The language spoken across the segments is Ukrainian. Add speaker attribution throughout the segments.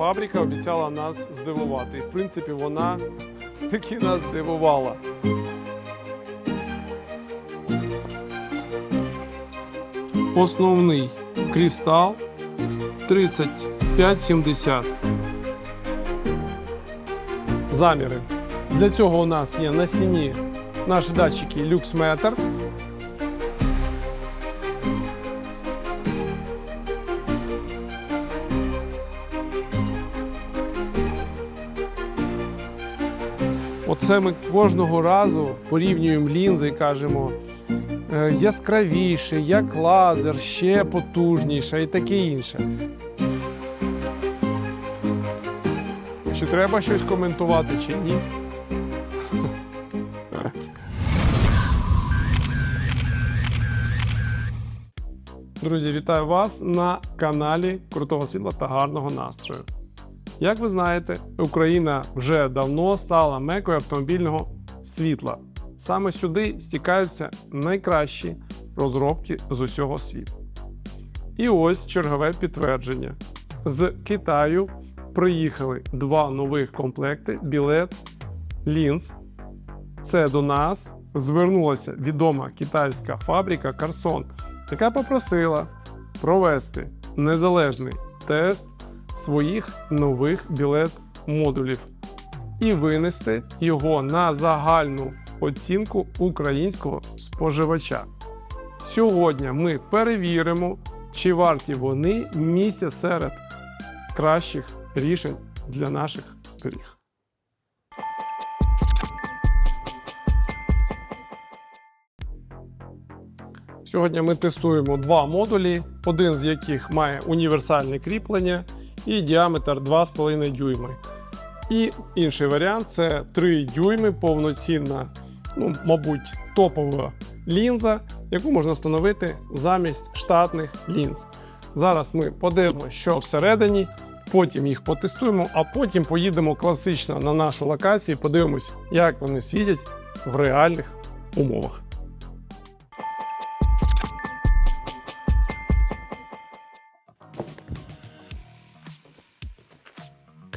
Speaker 1: фабрика обіцяла нас здивувати. І в принципі вона таки нас здивувала. Основний крістал 3570. Заміри. Для цього у нас є на стіні наші датчики люксметр. Оце ми кожного разу порівнюємо лінзи і кажемо е, яскравіше, як лазер, ще потужніше і таке інше. Чи треба щось коментувати, чи ні? Друзі, вітаю вас на каналі Крутого світла та гарного настрою. Як ви знаєте, Україна вже давно стала мекою автомобільного світла. Саме сюди стікаються найкращі розробки з усього світу. І ось чергове підтвердження: з Китаю приїхали два нових комплекти білет лінз. Це до нас звернулася відома китайська фабрика Карсон, яка попросила провести незалежний тест своїх нових білет-модулів і винести його на загальну оцінку українського споживача. Сьогодні ми перевіримо, чи варті вони місця серед кращих рішень для наших доріг. Сьогодні ми тестуємо два модулі, один з яких має універсальне кріплення і діаметр 2,5 дюйми. І інший варіант це 3 дюйми повноцінна, ну, мабуть, топова лінза, яку можна встановити замість штатних лінз. Зараз ми подивимося, що всередині, потім їх потестуємо, а потім поїдемо класично на нашу локацію і подивимось, як вони світять в реальних умовах.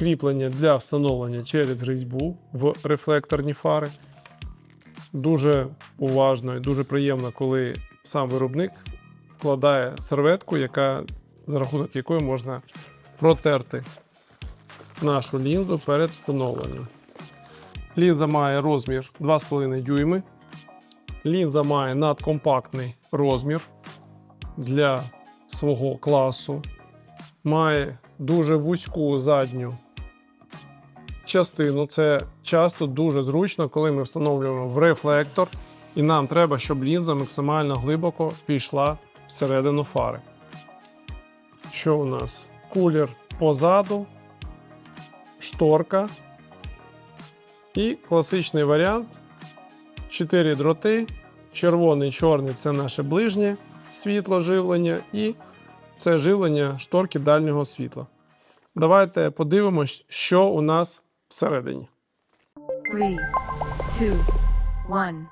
Speaker 1: Кріплення для встановлення через різьбу в рефлекторні фари. Дуже уважно і дуже приємно, коли сам виробник вкладає серветку, яка, за рахунок якої можна протерти нашу лінзу перед встановленням. Лінза має розмір 2,5 дюйми. Лінза має надкомпактний розмір для свого класу. Має дуже вузьку задню частину. Це часто дуже зручно, коли ми встановлюємо в рефлектор, і нам треба, щоб лінза максимально глибоко пішла всередину фари. Що у нас? Кулер позаду, шторка. І класичний варіант. 4 дроти. Червоний, чорний це наше ближнє світло живлення, і це живлення шторки дальнього світла. Давайте подивимось, що у нас всередині.
Speaker 2: Three, two, one.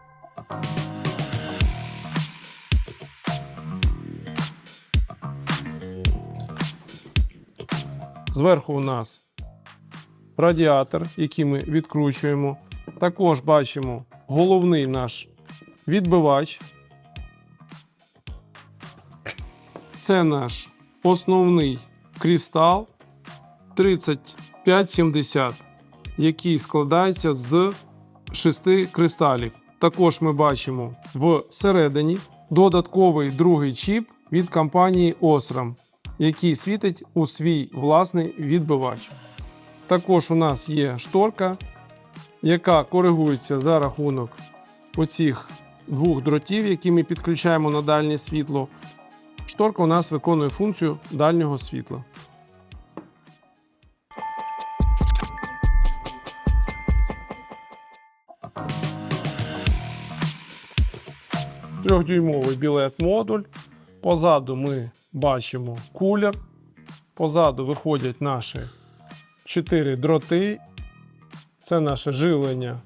Speaker 1: Зверху у нас радіатор, який ми відкручуємо. Також бачимо головний наш відбивач. Це наш основний крістал 3570, який складається з шести кристалів. Також ми бачимо всередині додатковий другий чіп від компанії Osram, який світить у свій власний відбивач. Також у нас є шторка, яка коригується за рахунок оцих двох дротів, які ми підключаємо на дальнє світло. Шторка у нас виконує функцію дальнього світла. Трьохдюймовий білет модуль. Позаду ми бачимо кулер. Позаду виходять наші 4 дроти. Це наше живлення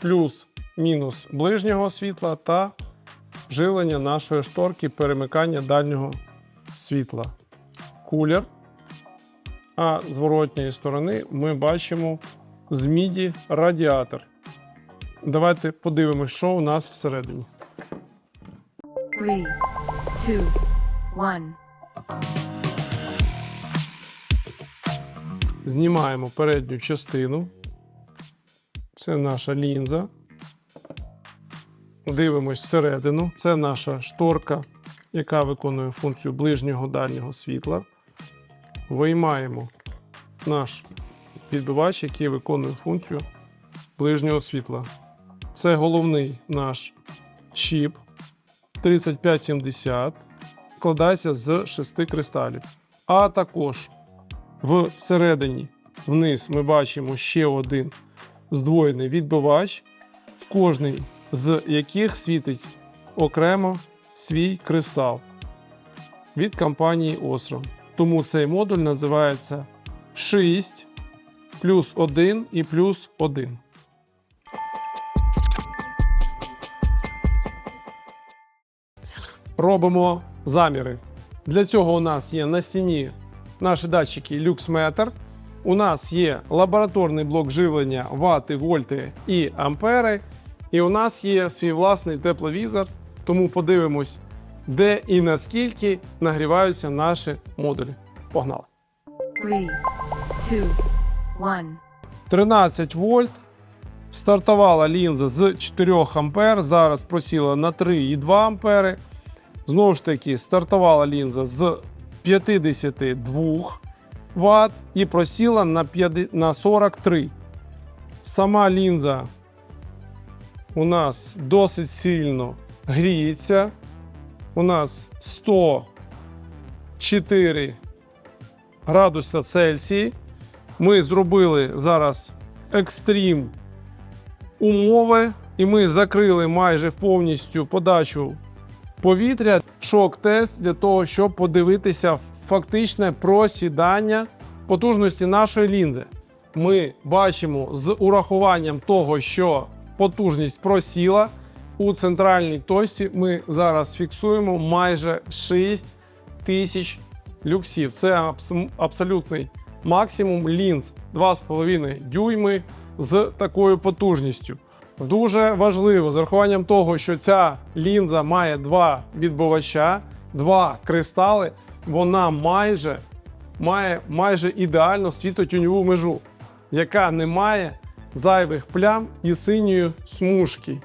Speaker 1: плюс-мінус ближнього світла та живлення нашої шторки перемикання дальнього світла. Кулер. а з воротньої сторони ми бачимо з міді радіатор. Давайте подивимось, що у нас всередині.
Speaker 2: Three, two, one.
Speaker 1: Знімаємо передню частину. Це наша лінза. Дивимось всередину. Це наша шторка, яка виконує функцію ближнього дальнього світла. Виймаємо наш відбивач, який виконує функцію ближнього світла. Це головний наш чіп 3570. Складається з шести кристалів. А також Всередині вниз ми бачимо ще один здвоєний відбивач, в кожний з яких світить окремо свій кристал від компанії Osram. Тому цей модуль називається 6 плюс 1 і плюс 1. Робимо заміри. Для цього у нас є на стіні наші датчики LuxMeter. У нас є лабораторний блок живлення вати, вольти і ампери. І у нас є свій власний тепловізор. Тому подивимось, де і наскільки нагріваються наші модулі. Погнали!
Speaker 2: Three, two, one.
Speaker 1: 13 вольт. Стартувала лінза з 4 ампер, зараз просіла на 3,2 ампери. Знову ж таки, стартувала лінза з 52 Вт і просіла на, 50 на 43. Сама лінза у нас досить сильно гріється. У нас 104 градуса Цельсії. Ми зробили зараз екстрім умови, і ми закрили майже повністю подачу повітря, шок-тест для того, щоб подивитися фактичне просідання потужності нашої лінзи. Ми бачимо з урахуванням того, що потужність просіла у центральній точці. Ми зараз фіксуємо майже 6 тисяч люксів. Це абс- абсолютний максимум лінз 2,5 дюйми з такою потужністю. Дуже важливо з урахуванням того, що ця лінза має два відбивача, два кристали, вона майже має майже ідеальну світотюньову межу, яка не має зайвих плям і синьої смужки.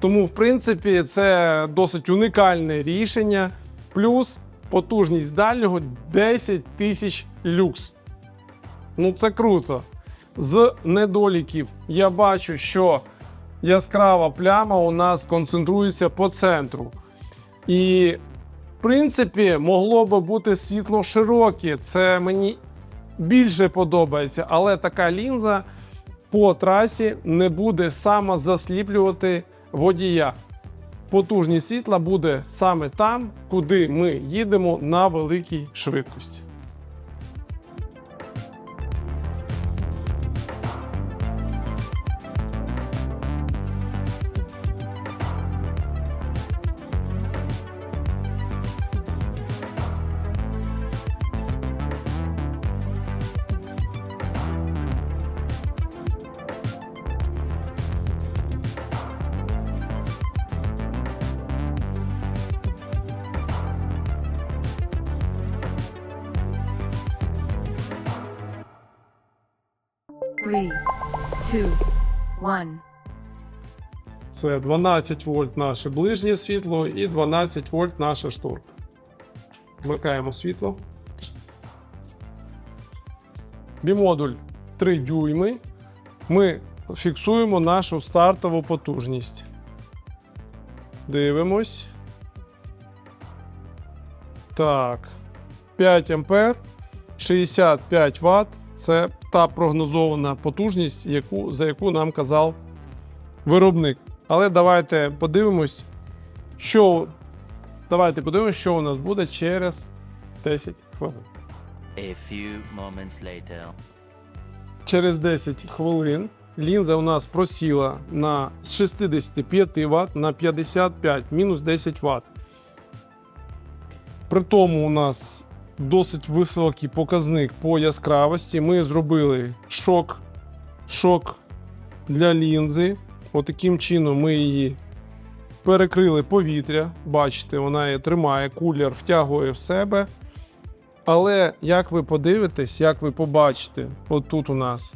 Speaker 1: Тому, в принципі, це досить унікальне рішення. Плюс потужність дальнього 10 тисяч люкс. Ну, це круто. З недоліків я бачу, що яскрава пляма у нас концентрується по центру. І, в принципі, могло би бути світло широке. Це мені більше подобається, але така лінза по трасі не буде самозасліплювати водія. Потужність світла буде саме там, куди ми їдемо на великій швидкості.
Speaker 2: Three, two, one.
Speaker 1: Це 12 вольт наше ближнє світло і 12 вольт наша шторка. Вмикаємо світло. Бімодуль 3 дюйми. Ми фіксуємо нашу стартову потужність. Дивимось. Так. 5 ампер, 65 Вт. Це та прогнозована потужність, яку, за яку нам казав виробник. Але давайте подивимось, що. Давайте подивимось, що у нас буде через 10 хвилин.
Speaker 3: A few moments later.
Speaker 1: Через 10 хвилин лінза у нас просіла на з 65 Вт на 55, мінус 10 Вт. При тому у нас досить високий показник по яскравості. Ми зробили шок, шок для лінзи. Отаким чином ми її перекрили повітря. Бачите, вона її тримає, кулер втягує в себе. Але як ви подивитесь, як ви побачите, отут у нас.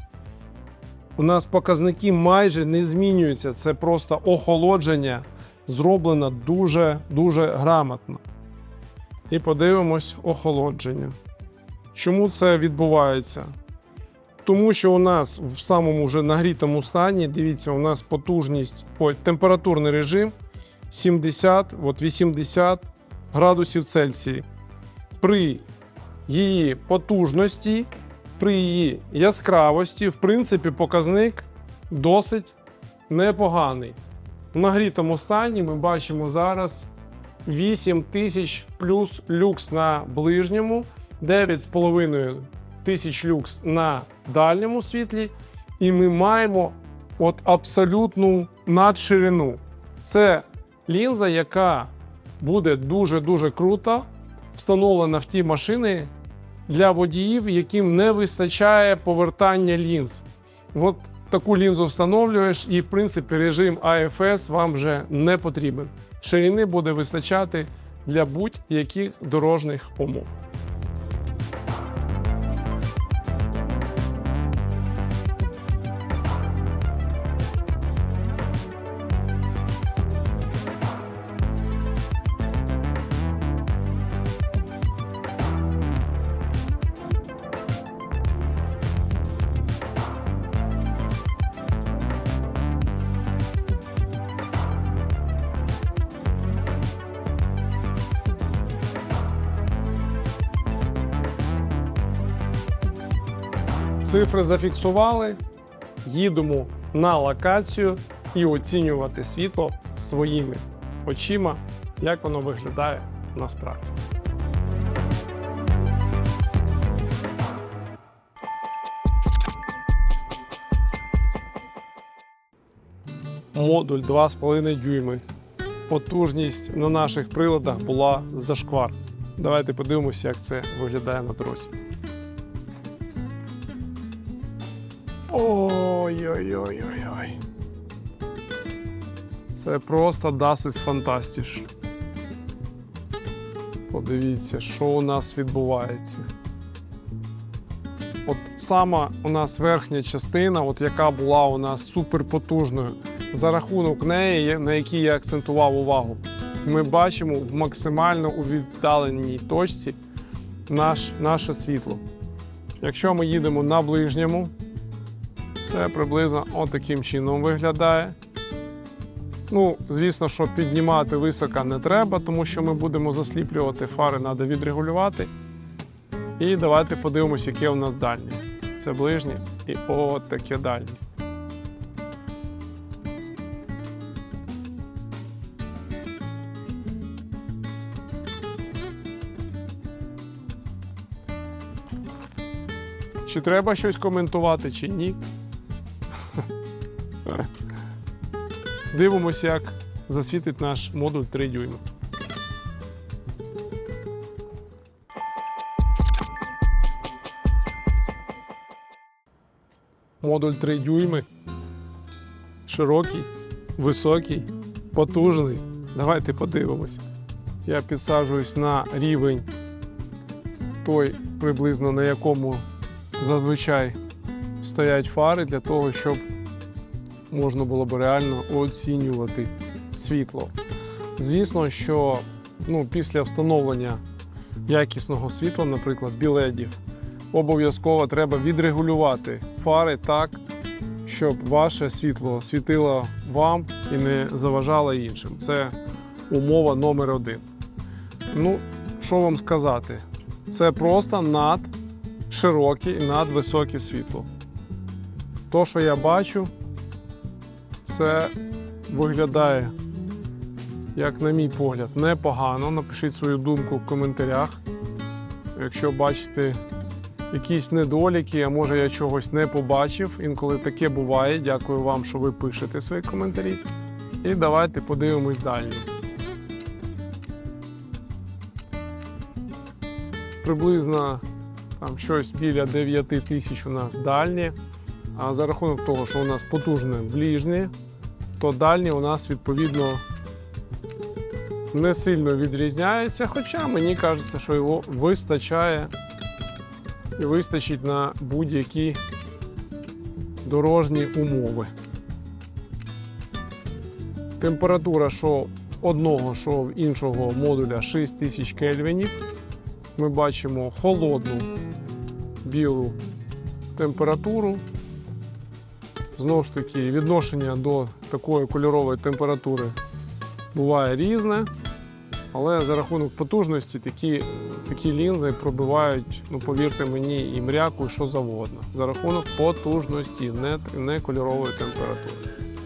Speaker 1: У нас показники майже не змінюються. Це просто охолодження зроблено дуже дуже грамотно. І подивимось охолодження. Чому це відбувається? Тому що у нас в самому вже нагрітому стані, дивіться, у нас потужність, ой, температурний режим 70, от 80 градусів Цельсії. При її потужності, при її яскравості, в принципі, показник досить непоганий. В нагрітому стані ми бачимо зараз 8000 плюс люкс на ближньому, 9,5 тисяч люкс на дальньому світлі, і ми маємо от абсолютну надширину. Це лінза, яка буде дуже-дуже круто встановлена в ті машини для водіїв, яким не вистачає повертання лінз. От таку лінзу встановлюєш, і в принципі режим AFS вам вже не потрібен. Ширини буде вистачати для будь-яких дорожніх умов. Цифри зафіксували, їдемо на локацію і оцінювати світло своїми очима, як воно виглядає насправді. Модуль 2,5 дюйми. Потужність на наших приладах була зашквар. Давайте подивимося, як це виглядає на дорозі. Ой-ой-ой-ой-ой. Це просто Das ist fantastisch. Подивіться, що у нас відбувається. От сама у нас верхня частина, от яка була у нас суперпотужною, за рахунок неї, на якій я акцентував увагу, ми бачимо в максимально у віддаленій точці наш, наше світло. Якщо ми їдемо на ближньому, це приблизно отаким чином виглядає. Ну, звісно, що піднімати високо не треба, тому що ми будемо засліплювати фари, треба відрегулювати. І давайте подивимось, яке у нас дальнє. Це ближнє і от таке дальнє. Чи треба щось коментувати, чи ні? Дивимося, як засвітить наш модуль 3 дюйма. Модуль 3 дюйми. Широкий, високий, потужний. Давайте подивимося. Я підсаджуюсь на рівень той, приблизно на якому зазвичай стоять фари для того, щоб можна було б реально оцінювати світло. Звісно, що ну, після встановлення якісного світла, наприклад, біледів, обов'язково треба відрегулювати фари так, щоб ваше світло світило вам і не заважало іншим. Це умова номер один. Ну, що вам сказати? Це просто над широке і надвисоке світло. То, що я бачу, це виглядає, як на мій погляд, непогано. Напишіть свою думку в коментарях. Якщо бачите якісь недоліки, а може я чогось не побачив. Інколи таке буває. Дякую вам, що ви пишете свої коментарі. І давайте подивимось далі. приблизно там щось біля 9 тисяч у нас дальні. А за рахунок того, що у нас потужне ближнє, то дальні у нас відповідно не сильно відрізняється. Хоча мені кажеться, що його вистачає і вистачить на будь-які дорожні умови. Температура, що одного, що в іншого модуля 6000 кельвінів. Ми бачимо холодну білу температуру. Знову ж таки, відношення до такої кольорової температури буває різне, але за рахунок потужності такі, такі лінзи пробивають, ну повірте мені, і мряку, і що завгодно. За рахунок потужності, не, не кольорової температури.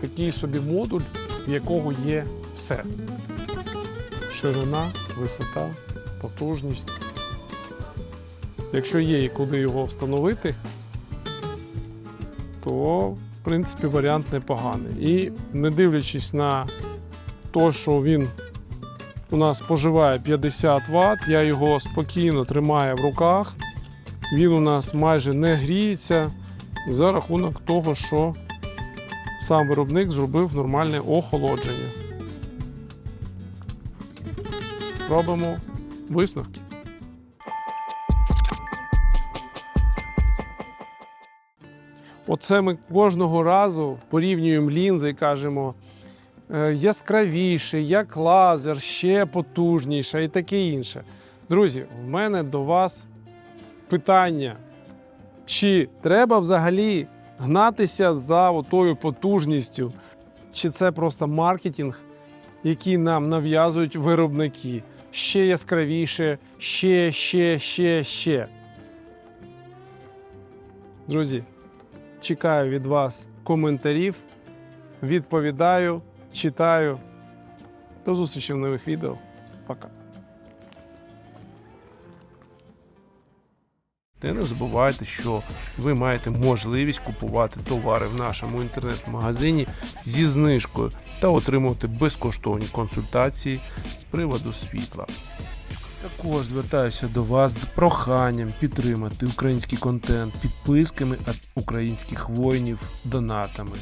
Speaker 1: Такий собі модуль, в якого є все. Ширина, висота, потужність. Якщо є і куди його встановити, то в принципі варіант непоганий. І не дивлячись на те, що він у нас споживає 50 Вт, я його спокійно тримаю в руках. Він у нас майже не гріється за рахунок того, що сам виробник зробив нормальне охолодження. Робимо висновки. Оце ми кожного разу порівнюємо лінзи і кажемо е, яскравіше, як лазер, ще потужніше і таке інше. Друзі, в мене до вас питання. Чи треба взагалі гнатися за отою потужністю? Чи це просто маркетинг, який нам нав'язують виробники? Ще яскравіше, ще, ще, ще, ще. Друзі, чекаю від вас коментарів, відповідаю, читаю. До зустрічі в нових відео. Пока. Та не забувайте, що ви маєте можливість купувати товари в нашому інтернет-магазині зі знижкою та отримувати безкоштовні консультації з приводу світла. Також звертаюся до вас з проханням підтримати український контент підписками від українських воїнів донатами.